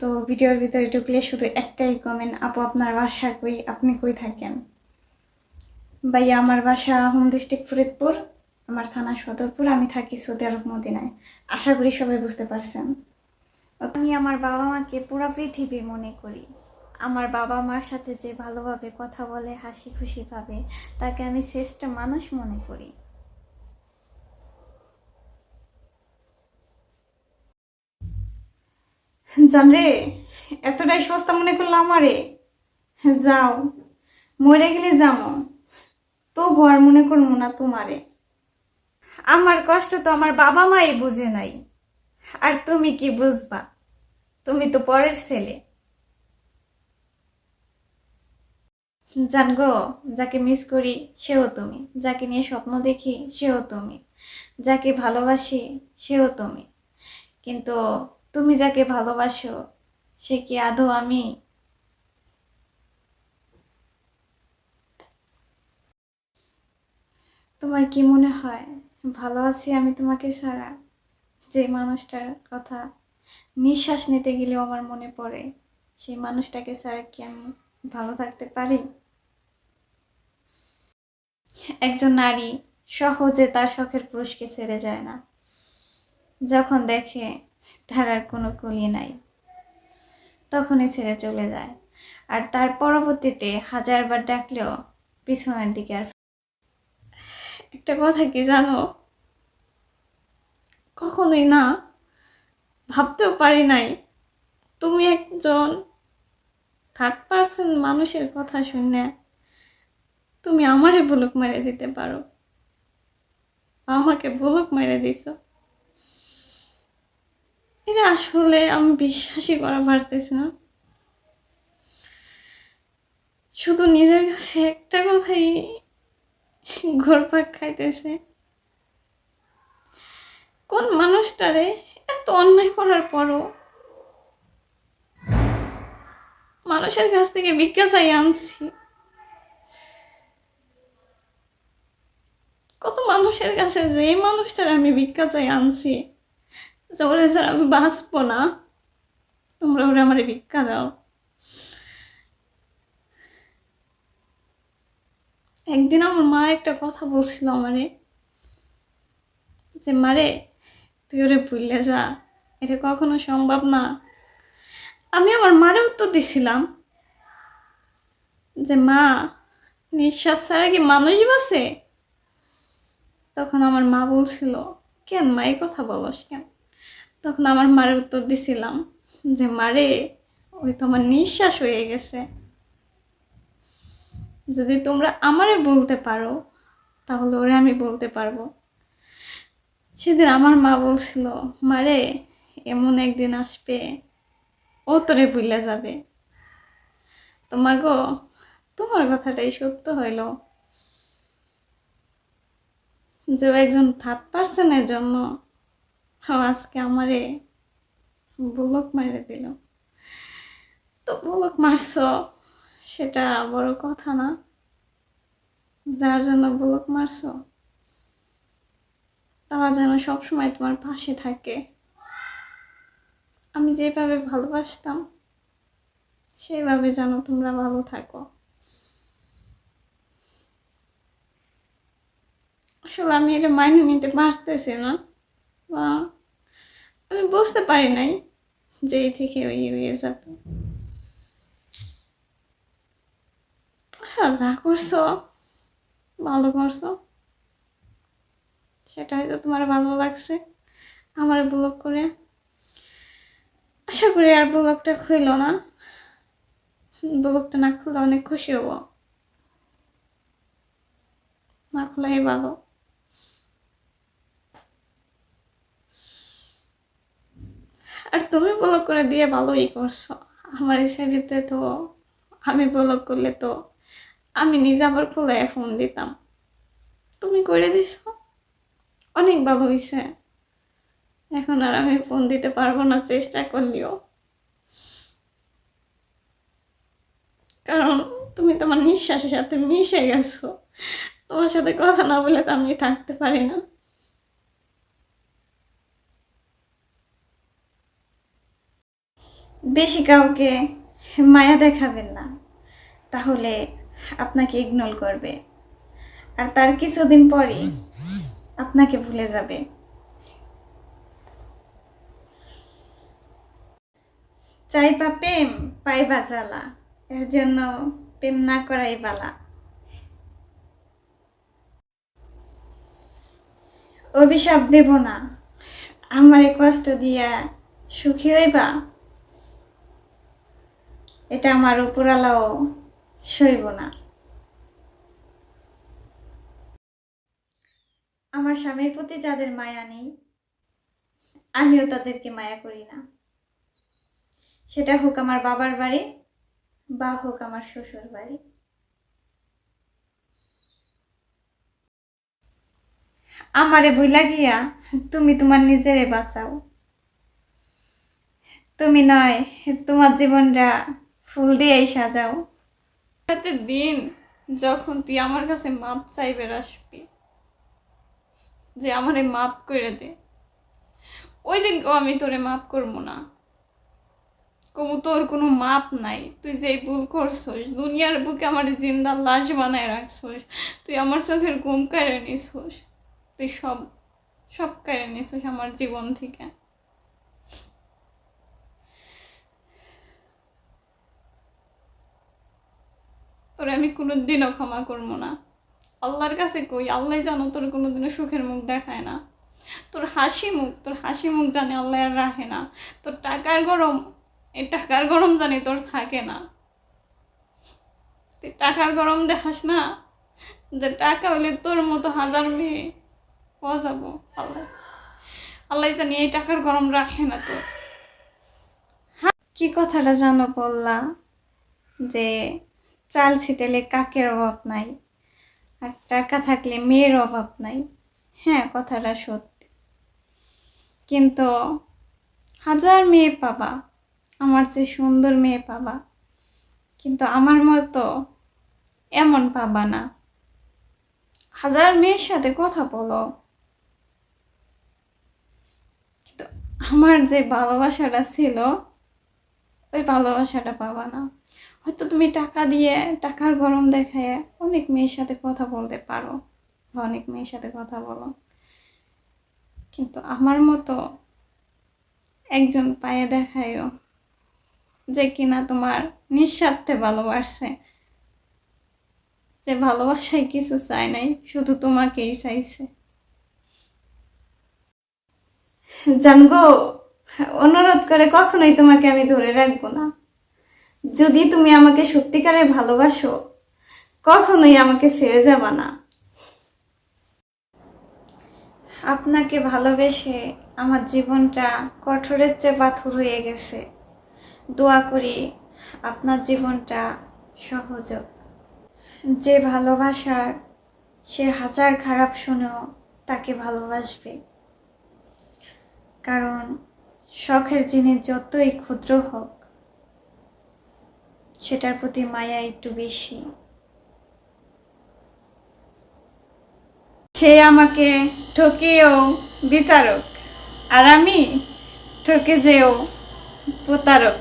তো ভিডিওর ভিতরে ঢুকলে শুধু একটাই কমেন্ট আপু, আপনার বাসা কই? আপনি কই থাকেন? ভাইয়া, আমার বাসা হোম ডিস্ট্রিক্ট ফরিদপুর আমার থানা সদরপুর, আমি থাকি সৌদি আরব মদিনায়। আশা করি সবাই বুঝতে পারছেন। আমি আমার বাবা মাকে পুরো পৃথিবী মনে করি। আমার বাবা মার সাথে যে ভালোভাবে কথা বলে, হাসি খুশি ভাবে, তাকে আমি শ্রেষ্ঠ মানুষ মনে করি। জানরে, এতটাই সস্তা মনে করল আমারে। যাও, মরে গেলে যাব তবু আর মনে করব না তোমারে। আমার কষ্ট তো আমার বাবা মাই বুঝে নাই। আর তুমি কি বুঝবা? তুমি তো পরের ছেলে। জানগো যাকে মিস করি সেও তুমি। যাকে নিয়ে স্বপ্ন দেখি সেও তুমি। যাকে ভালোবাসি সেও তুমি। কিন্তু তুমি যাকে ভালোবাসো, সে কি আদৌ আমি? তোমার কি মনে হয়, ভালো আছি আমি তোমাকে ছাড়া? যে মানুষটার কথা নিঃশ্বাস নিতে গেলেও আমার মনে পড়ে, সেই মানুষটাকে ছাড়া কি আমি ভালো থাকতে পারি? একজন নারী সহজে তার শখের পুরুষকে ছেড়ে যায় না। যখন দেখে তার আর কোনো কলি নাই। তখনই ছেড়ে চলে যায়। আর তার পরবর্তীতে হাজারবার ডাকলেও পিছনের দিকে আর একটা কথা কি জানো? কখনোই না, ভাবতেও পারি নাই। তুমি একজন থার্ড পার্সন মানুষের কথা শুনে তুমি আমারে বুলক মেরে দিতে পারো। আমাকে বুলক মেরে দিছ। এটা আসলে আমি বিশ্বাসই করা পারতেছি না। শুধু নিজের কাছে একটা কথাই ঘোরপাক খাইতেছে। কোন মানুষটারে এত অন্যায় করার পরও মানুষের কাছ থেকে ভিক্ষা চাই আনছি। কত মানুষের কাছে যে মানুষটার আমি ভিক্ষা চাই আনছি। ওরে স্যার আমি বাঁচবো না, তোমরা ওরে আমার ভিক্ষা দাও। একদিন আমার মা একটা কথা বলছিল আমারে, যে, মারে, তুই ওরে ভুললে যা, এটা কখনো সম্ভব না। আমি আমার মারে উত্তর দিছিলাম, যে, মা, নিঃশ্বাস ছাড়া কি মানুষ বাসে তখন আমার মা বলছিল, কেন মা, এই কথা বলস কেন? তখন আমার মায়ের উত্তর দিছিলাম যে, মারে, ওই তো আমার নিঃশ্বাস হয়ে গেছে। যদি তোমরা আমারে বলতে পারো, তাহলে ওরে আমি বলতে পারব। সেদিন আমার মা বলছিল, মারে, এমন একদিন আসবে, ও তোরে ভুলে যাবে। তো মা গো, তোমার কথাটাই সত্য হইল। যে একজন থার্ড পার্সনের জন্য আজকে আমারে বুলক মারে দিল। তো বুলক মারছ, সেটা বড় কথা না। যার জন্য বুলক মারছ, তারা যেন সবসময় তোমার পাশে থাকে। আমি যেভাবে ভালোবাসতাম সেইভাবে যেন তোমরা ভালো থাকো। আসলে আমি এটা মাইনে নিতে পারতেছি না। বা আমি বুঝতে পারি নাই যে এই থেকে ওই হয়ে যাবে। আচ্ছা যা করছ, ভালো করছ সেটা হয়তো তোমার ভালো লাগছে আমার ব্লগ করে। আশা করি আর ব্লগটা খুইল না। ব্লগটা না খুললে অনেক খুশি হব। না খোলাই ভালো। আর তুমি ব্লগ করে দিয়ে ভালোই করছ। আমার শাড়িতে তো, আমি ব্লগ করলে তো, আমি নিজে আবার খুলে ফোন দিতাম। তুমি করে দিছ। অনেক ভালো হয়েছে এখন আর আমি ফোন দিতে পারব না, চেষ্টা করলেও। কারণ তুমি তোমার নিঃশ্বাসের সাথে মিশে গেছো। তোমার সাথে কথা না বলে তো আমি থাকতে পারি না। বেশি কাউকে মায়া দেখাবেন না, তাহলে আপনাকে ইগনোর করবে। আর তার কিছুদিন পরই আপনাকে ভুলে যাবে। চাইবা প্রেম, পাইবা জ্বালা, এর জন্য প্রেম না করাই বালা। অভিশাপ দেব না, আমারে কষ্ট দিয়া সুখী হইবা? এটা আমার উপরালাও সইব না। আমার স্বামীর প্রতি যাদের মায়া নেই, আমিও তাদেরকে মায়া করি না। সেটা হোক আমার বাবার বাড়ি বা হোক আমার শ্বশুর বাড়ি। আমারে বইলা গিয়া তুমি তোমার নিজেরে বাঁচাও। তুমি নয়, তোমার জীবনটা ফুল দিয়েই সাজাও। রাতে দিন যখন তুই আমার কাছে মাপ চাইবে আসবি যে আমারে মাপ করে দে, ওই দিনকেও আমি তোরে মাপ করব না। কমু, তোর কোনো মাপ নাই। তুই যে ভুল করছস, দুনিয়ার বুকে আমার জিন্দা লাশ বানায় রাখছস, তুই আমার চোখের ঘুম কেড়ে নিছস, তুই সব সব কেড়ে নিছস আমার জীবন থেকে। তোরে আমি কোনোদিনও ক্ষমা করব না। আল্লাহর কাছে কই, আল্লাহ জানো তোর কোনোদিনও সুখের মুখ দেখায় না। তোর হাসি মুখ, তোর হাসি মুখ জানে আল্লাহ আর রাখে না। তোর টাকার গরম, এই টাকার গরম জানি তোর থাকে না। তুই টাকার গরম দেখাস না যে টাকা হলে তোর মতো হাজার মেয়ে পাওয়া যাব। আল্লাহ আল্লাহ জানি এই টাকার গরম রাখে না তোর। হ্যাঁ কি কথাটা জানো বললা? যে চাল ছিটেলে কাকের অভাব নাই। আর টাকা থাকলে মেয়ের অভাব নাই। হ্যাঁ কথাটা সত্যি। কিন্তু হাজার মেয়ে পাবা, আমার চেয়ে সুন্দর মেয়ে পাবা। কিন্তু আমার মতো এমন পাবা না। হাজার মেয়ের সাথে কথা বলো। কিন্তু আমার যে ভালোবাসাটা ছিল, ওই ভালোবাসাটা পাবা না। হয়তো তুমি টাকা দিয়ে টাকার গরম দেখায় অনেক মেয়ের সাথে কথা বলতে পারো বা অনেক মেয়ের সাথে কথা বলো। কিন্তু আমার মতো একজন পায়ে দেখায়ও যে কিনা তোমার নিঃস্বার্থে ভালোবাসছে যে ভালোবাসায় কিছু চায় নাই, শুধু তোমাকেই চাইছে। জানগো অনুরোধ করে কখনোই তোমাকে আমি ধরে রাখব না। যদি তুমি আমাকে সত্যিকারে ভালোবাসো, কখনোই আমাকে ছেড়ে যাবা না। আপনাকে ভালোবেসে আমার জীবনটা কঠোরের চেয়ে পাথর হয়ে গেছে। দোয়া করি আপনার জীবনটা সহজ যে ভালোবাসার, সে হাজার খারাপ শুনেও তাকে ভালোবাসবে। কারণ শখের জিনিস যতই ক্ষুদ্র হোক সেটার প্রতি মায়া একটু বেশি। সে আমাকে ঠকিয়েও বিচারক আর আমি ঠকে যেও প্রতারক।